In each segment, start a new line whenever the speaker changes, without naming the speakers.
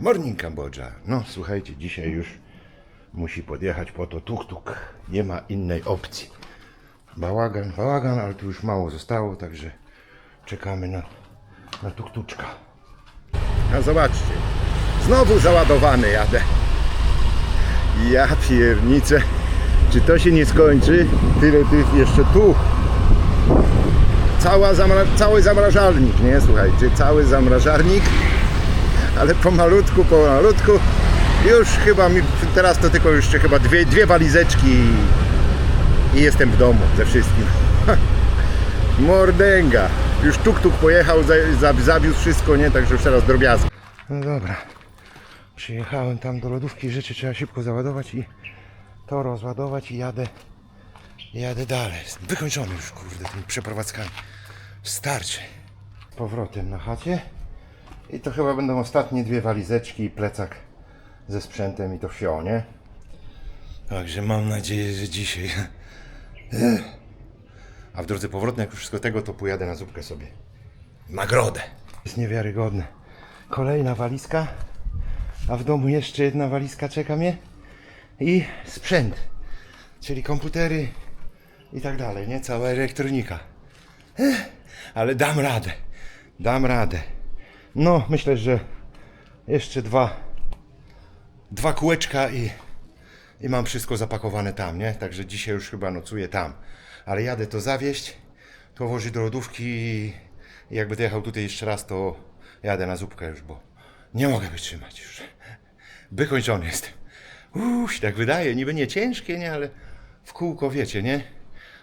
Morning Kambodża. No słuchajcie, dzisiaj już musi podjechać po to tuk-tuk. Nie ma innej opcji. Bałagan, bałagan, ale tu już mało zostało, także czekamy na, na tuk-tuczka. A zobaczcie, znowu załadowany jadę. Ja pierniczę. Czy to się nie skończy? Tyle tych jeszcze tu. Cała zamra- cały zamrażalnik, nie? Słuchajcie, cały zamrażalnik. Ale pomalutku, pomalutku. Już chyba mi, teraz to tylko jeszcze chyba dwie, dwie walizeczki i, i jestem w domu ze wszystkim. Mordęga. Już tuk-tuk pojechał, za, za, zawiózł wszystko, nie? Także już teraz drobiazg. No dobra. Przyjechałem tam do lodówki, rzeczy trzeba szybko załadować i to rozładować i jadę, jadę dalej. Wykończony już, kurde, tymi przeprowadzkami. Starczy. Powrotem na chacie. I to chyba będą ostatnie dwie walizeczki i plecak ze sprzętem i to wsio, nie? Także mam nadzieję, że dzisiaj. A w drodze powrotnej, jak już wszystko tego, to pojadę na zupkę sobie. Nagrodę. Jest niewiarygodne. Kolejna walizka, a w domu jeszcze jedna walizka czeka mnie i sprzęt, czyli komputery i tak dalej, nie? Cała elektronika. Ale dam radę. Dam radę. No, myślę, że jeszcze dwa, dwa kółeczka i, i mam wszystko zapakowane tam, nie? Także dzisiaj już chyba nocuję tam. Ale jadę to zawieźć, to włożyć do lodówki i jakby jechał tutaj jeszcze raz, to jadę na zupkę już, bo nie mogę wytrzymać już. Wykończony jestem. Uuu, tak wydaje, niby nie ciężkie, nie, ale w kółko wiecie, nie?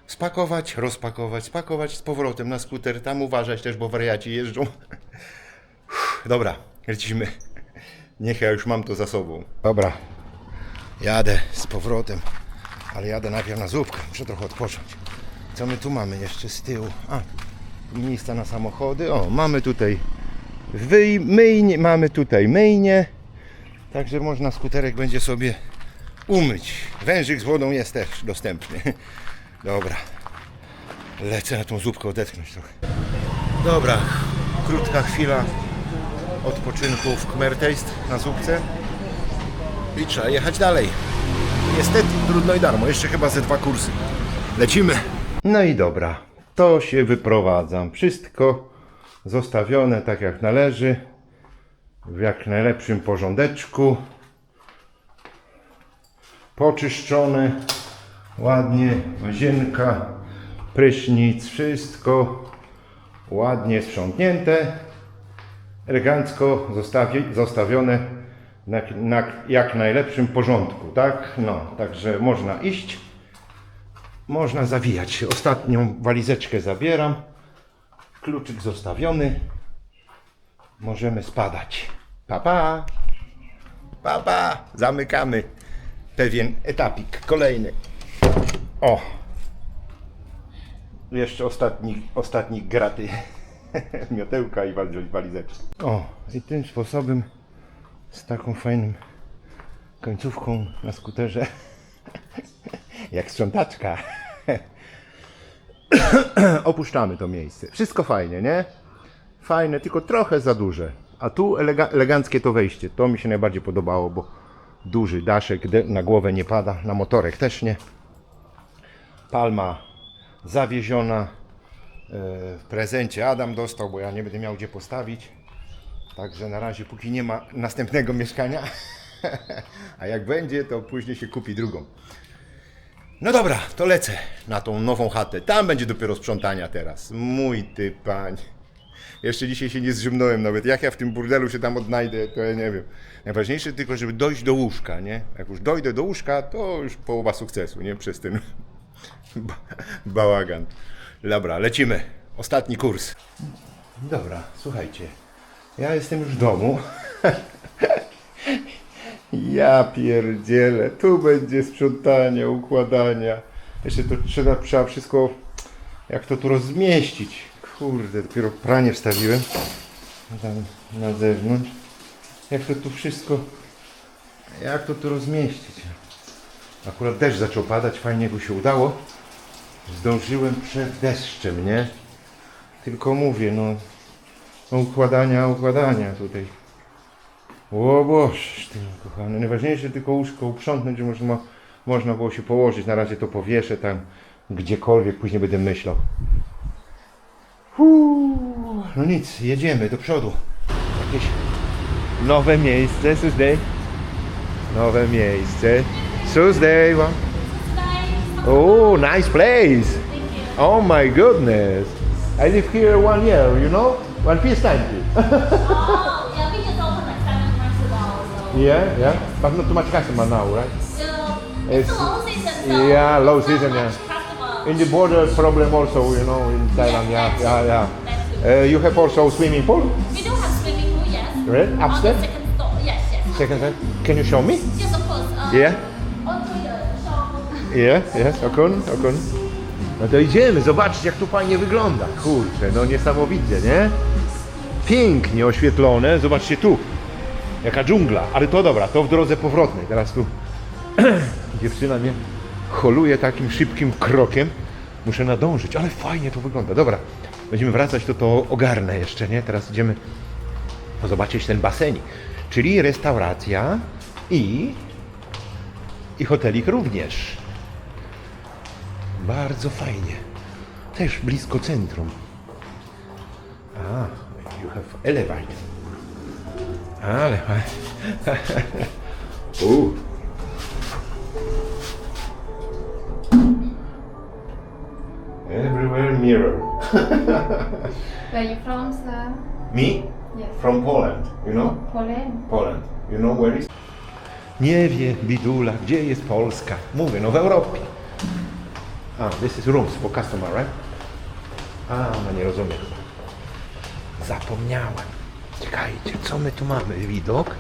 Spakować, rozpakować, spakować z powrotem na skuter, tam uważać też, bo wariaci jeżdżą. Uff, Dobra, lecimy. Niech ja już mam to za sobą. Dobra, jadę z powrotem, ale jadę najpierw na zupkę, muszę trochę odpocząć. Co my tu mamy jeszcze z tyłu? A, miejsca na samochody. O, mamy tutaj wyj, myjnie, mamy tutaj myjnie. Także można skuterek będzie sobie umyć. Wężyk z wodą jest też dostępny. Dobra. Lecę na tą zupkę odetchnąć trochę. Dobra, krótka chwila odpoczynku w Kmertejst na zupce. I trzeba jechać dalej. Niestety, trudno i darmo. Jeszcze chyba ze dwa kursy. Lecimy. No i dobra. To się wyprowadzam. Wszystko zostawione tak jak należy. W jak najlepszym porządeczku. Poczyszczone. Ładnie. Łazienka, prysznic, wszystko ładnie sprzątnięte. Elegancko zostawi, zostawione na, na jak najlepszym porządku, tak? No, także można iść. Można zawijać. Ostatnią walizeczkę zabieram. Kluczyk zostawiony. Możemy spadać. Papa. Papa. Zamykamy pewien etapik. Kolejny. O. Jeszcze ostatni, ostatni graty. Miotełka i wal- walizeczki. O. I tym sposobem z taką fajną końcówką na skuterze jak sprzątaczka. Opuszczamy to miejsce. Wszystko fajnie, nie? Fajne, tylko trochę za duże. A tu elega eleganckie to wejście. To mi się najbardziej podobało, bo duży daszek na głowę nie pada, na motorek też nie. Palma zawieziona. W prezencie Adam dostał, bo ja nie będę miał gdzie postawić. Także na razie póki nie ma następnego mieszkania. A jak będzie, to później się kupi drugą. No dobra, to lecę na tą nową chatę. Tam będzie dopiero sprzątania teraz. Mój ty pań. Jeszcze dzisiaj się nie zrzymnąłem nawet. Jak ja w tym burdelu się tam odnajdę, to ja nie wiem. Najważniejsze tylko, żeby dojść do łóżka, nie? Jak już dojdę do łóżka, to już połowa sukcesu, nie? Przez ten ba- bałagan. Dobra, lecimy. Ostatni kurs. Dobra, słuchajcie. Ja jestem już w domu. Ja pierdzielę, tu będzie sprzątania, układania. Jeszcze to trzeba, trzeba wszystko, jak to tu rozmieścić. Kurde, dopiero pranie wstawiłem. Tam na zewnątrz. Jak to tu wszystko, jak to tu rozmieścić. Akurat deszcz zaczął padać, fajnie go się udało. Zdążyłem przed deszczem, nie? Tylko mówię, no, no układania, układania tutaj. O Boże, ty kochany, najważniejsze tylko łóżko uprzątnąć, że można, można było się położyć. Na razie to powieszę tam gdziekolwiek, później będę myślał. Uuu, no nic, jedziemy do przodu. Jakieś nowe miejsce, Tuesday. Nowe miejsce. Tuesday, wa- Oh, nice place. Thank you. Oh my goodness. I live here one year, you know? One piece time.
Oh, yeah, we just opened like seven months ago, so.
Yeah, yeah. But not too much customer now, right?
So,
It's-
it's, low season, so.
yeah, low season, yeah.
Customer.
In the border problem also, you know, in Thailand, yeah, yeah, yeah.
That's.
Uh, you have also swimming pool,
We do have swimming pool, yes.
right? Upstairs?
second floor, yes, yes.
Second time. Can you show me?
Yes, of course. Uh,
Yeah? Yeah, yes, okun, okun. No to idziemy, zobaczcie jak tu fajnie wygląda. Kurczę, no niesamowicie, nie? Pięknie oświetlone, zobaczcie tu. Jaka dżungla, ale to dobra, to w drodze powrotnej. Teraz tu dziewczyna mnie holuje takim szybkim krokiem. Muszę nadążyć, ale fajnie to wygląda. Dobra, będziemy wracać, to to ogarnę jeszcze, nie? Teraz idziemy zobaczyć ten basenik. Czyli restauracja i i hotelik również. Bardzo fajnie. Też blisko centrum. A, you have elevator. Ale U. Everywhere mirror.
Where you from, sir?
Me?
Yes.
From Poland, you know?
Poland.
Poland. You know where is? Nie wie, bidula, gdzie jest Polska. Mówię, no w Europie. A, this is rooms for customer, right? A, ona nie rozumie chyba. Zapomniałem. Czekajcie, co my tu mamy? Widok,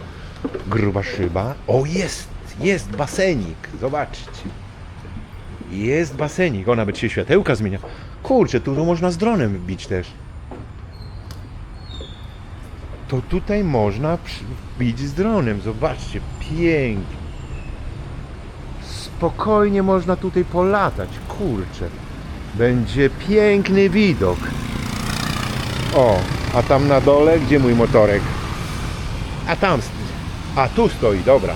gruba szyba. O, jest, jest basenik. Zobaczcie. Jest basenik. Ona by się światełka zmienia. Kurczę, tu można z dronem bić też to tutaj można bić z dronem. Zobaczcie, pięknie. Spokojnie można tutaj polatać. Kurczę. Będzie piękny widok. O, a tam na dole, gdzie mój motorek? A tam, a tu stoi, dobra.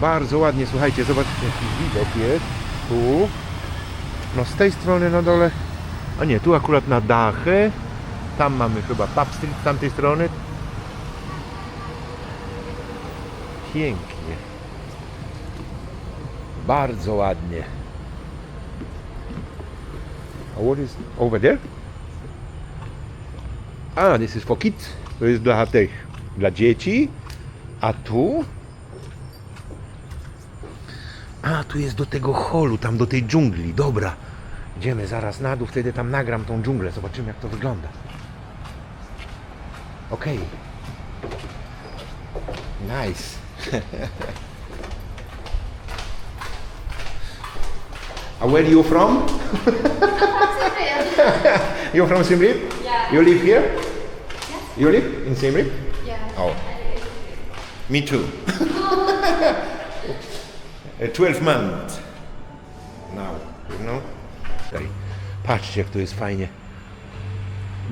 Bardzo ładnie, słuchajcie, zobaczcie jaki widok jest. Tu. No z tej strony na dole. A nie, tu akurat na dachy. Tam mamy chyba Pub Street z tamtej strony. Pięknie. Bardzo ładnie. A what is over there? A, this is for kids. To jest dla tych, dla dzieci. A tu? A, tu jest do tego holu, tam do tej dżungli. Dobra. Idziemy zaraz na dół, wtedy tam nagram tą dżunglę. Zobaczymy jak to wygląda. Okej. Nice. Uh, where you from? you from Siem Reap?
Yeah.
You live here? You live in Siem Reap?
Yeah.
Oh. Me too. Uh, 12 months. Now, you know? Patrzcie, jak to jest fajnie.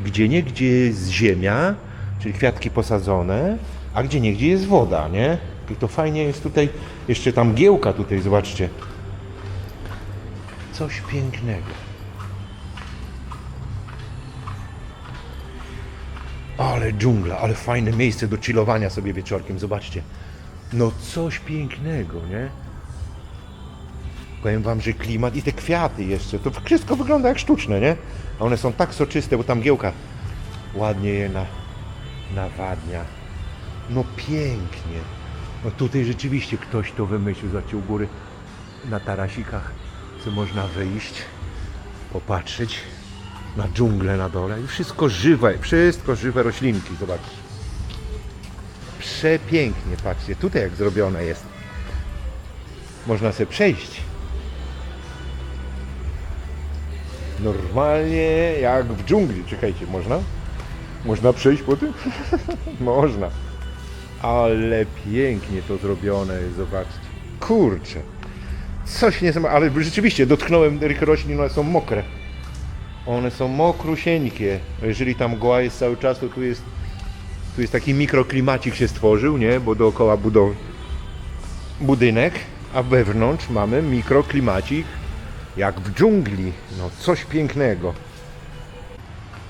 Gdzie nie, gdzie jest ziemia, czyli kwiatki posadzone, a gdzie nie, gdzie jest woda, nie? I to fajnie jest tutaj, jeszcze tam giełka tutaj, zobaczcie. Coś pięknego. Ale dżungla, ale fajne miejsce do chillowania sobie wieczorkiem, zobaczcie. No coś pięknego, nie? Powiem wam, że klimat i te kwiaty jeszcze, to wszystko wygląda jak sztuczne, nie? A one są tak soczyste, bo tam giełka ładnie je na, nawadnia. No pięknie. No tutaj rzeczywiście ktoś to wymyślił, zobaczcie u góry na tarasikach, można wyjść, popatrzeć na dżunglę na dole i wszystko żywe, wszystko żywe roślinki, zobaczcie. Przepięknie, patrzcie, tutaj jak zrobione jest. Można sobie przejść. Normalnie jak w dżungli. Czekajcie, można? Można przejść po tym? można. Ale pięknie to zrobione zobaczcie. Kurczę. Coś nie ale rzeczywiście dotknąłem tych roślin, one są mokre. One są mokrusieńkie. Jeżeli tam mgła jest cały czas, to tu jest Tu jest taki mikroklimacik się stworzył, nie? Bo dookoła budowy budynek, a wewnątrz mamy mikroklimacik jak w dżungli. No coś pięknego.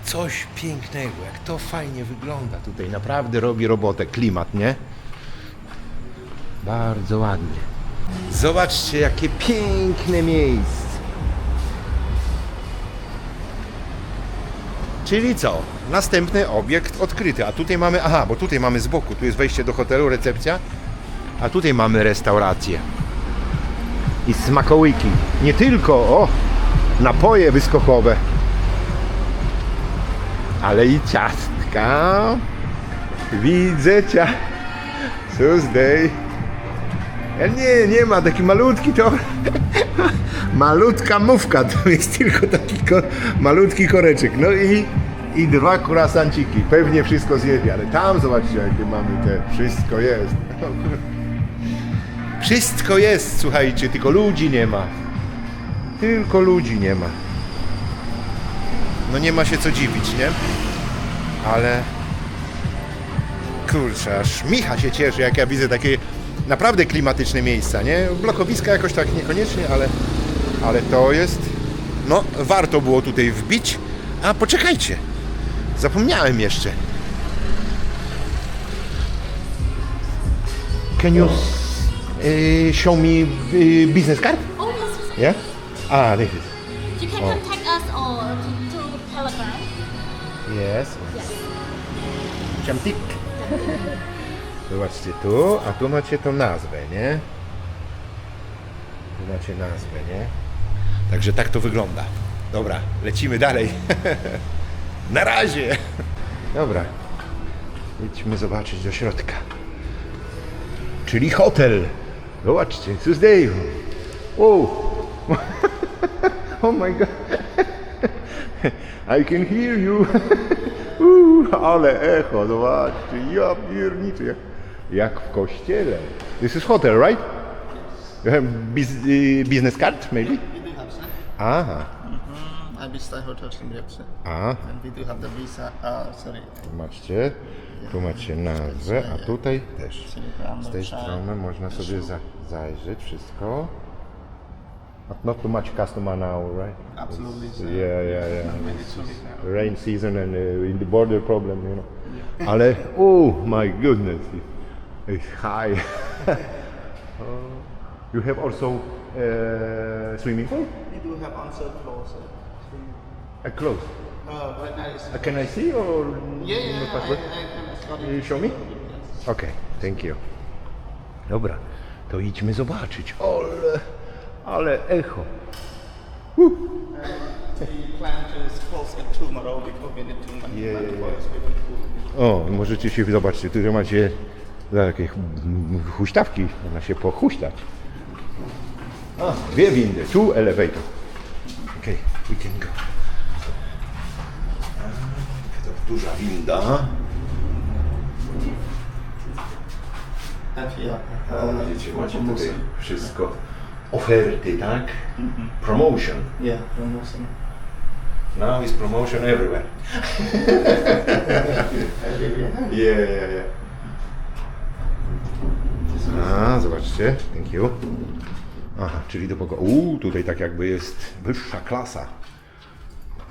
Coś pięknego, jak to fajnie wygląda tutaj. Naprawdę robi robotę klimat, nie? Bardzo ładnie. Zobaczcie, jakie piękne miejsce. Czyli co? Następny obiekt odkryty. A tutaj mamy, aha, bo tutaj mamy z boku, tu jest wejście do hotelu, recepcja, a tutaj mamy restaurację. I smakołyki. Nie tylko, o, napoje wyskokowe, ale i ciastka. Widzę cia. Tuesday. Nie, nie ma, taki malutki to... Malutka mówka, to jest tylko taki ko, malutki koreczek. No i, i dwa kurasanciki. Pewnie wszystko zjedli, ale tam zobaczcie, jakie mamy te. Wszystko jest. Wszystko jest, słuchajcie, tylko ludzi nie ma. Tylko ludzi nie ma. No nie ma się co dziwić, nie? Ale kurczę, aż Micha się cieszy, jak ja widzę takie naprawdę klimatyczne miejsca, nie? Blokowiska jakoś tak niekoniecznie, ale, ale to jest, no warto było tutaj wbić. A poczekajcie, zapomniałem jeszcze. Can you uh, show me uh, business card?
Oh, yes.
Yeah? Ah, this is.
You can contact us or through Telegram.
Yes.
Yes.
Ciamtik. Zobaczcie tu, a tu macie tą nazwę, nie? Tu macie nazwę, nie? Także tak to wygląda. Dobra, lecimy dalej. Na razie. Dobra. Idźmy zobaczyć do środka. Czyli hotel. Zobaczcie, Tuesday. Oh. oh my god. I can hear you. Ale echo, zobaczcie, ja pierniczę, jak, w kościele. This is hotel, right? You have bus y, business card, maybe?
We do have some.
Aha,
I visited hotels in Repsa.
a,
And we do have the visa, uh, sorry,
macie, tu macie nazwę, a tutaj też. Z tej strony można sobie za, zajrzeć wszystko. But Not too much customer now, right?
absolutely. So
Yeah, yeah, yeah.
it's
rain season and uh, in the border problem, you know. Ale, oh my goodness, Uh, you have also uh, swimming pool?
We do have on-site floors. So
Uh, close.
uh, right now it's
Uh, can I see or
yeah, yeah,
no
I? I can start
You show me? Okay, thank you. Dobra, to idźmy zobaczyć. Ale, ale echo.
We plan to close at tomorrow because we need to
Yeah, yeah, yeah. O, możecie się zobaczcie, tu macie takie ch- huśtawki, można się pochuśtać. A, dwie windy, tu elevator. Okej, we can go. To duża winda. Widzicie, macie tutaj wszystko. Oferty, tak? Promotion.
yeah, promotion.
Now is promotion everywhere. Yeah, yeah, yeah. A, zobaczcie, thank you. Aha, czyli do pokoju. Uuu, tutaj tak jakby jest wyższa klasa.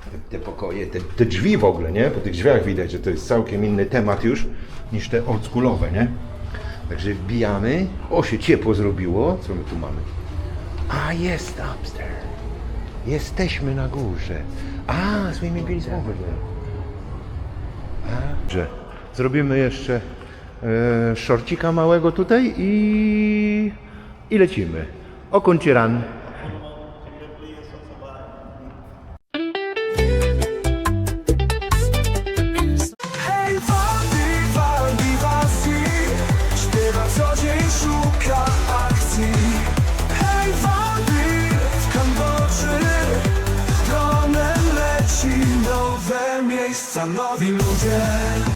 Te, te pokoje, te, te drzwi w ogóle, nie? Po tych drzwiach widać, że to jest całkiem inny temat już niż te oldschoolowe, nie? Także wbijamy. O, się ciepło zrobiło. Co my tu mamy? A, jest upstairs. Jesteśmy na górze. A, swimming pool is over there. Zrobimy jeszcze szorcika małego tutaj i, i lecimy. Okącie ran.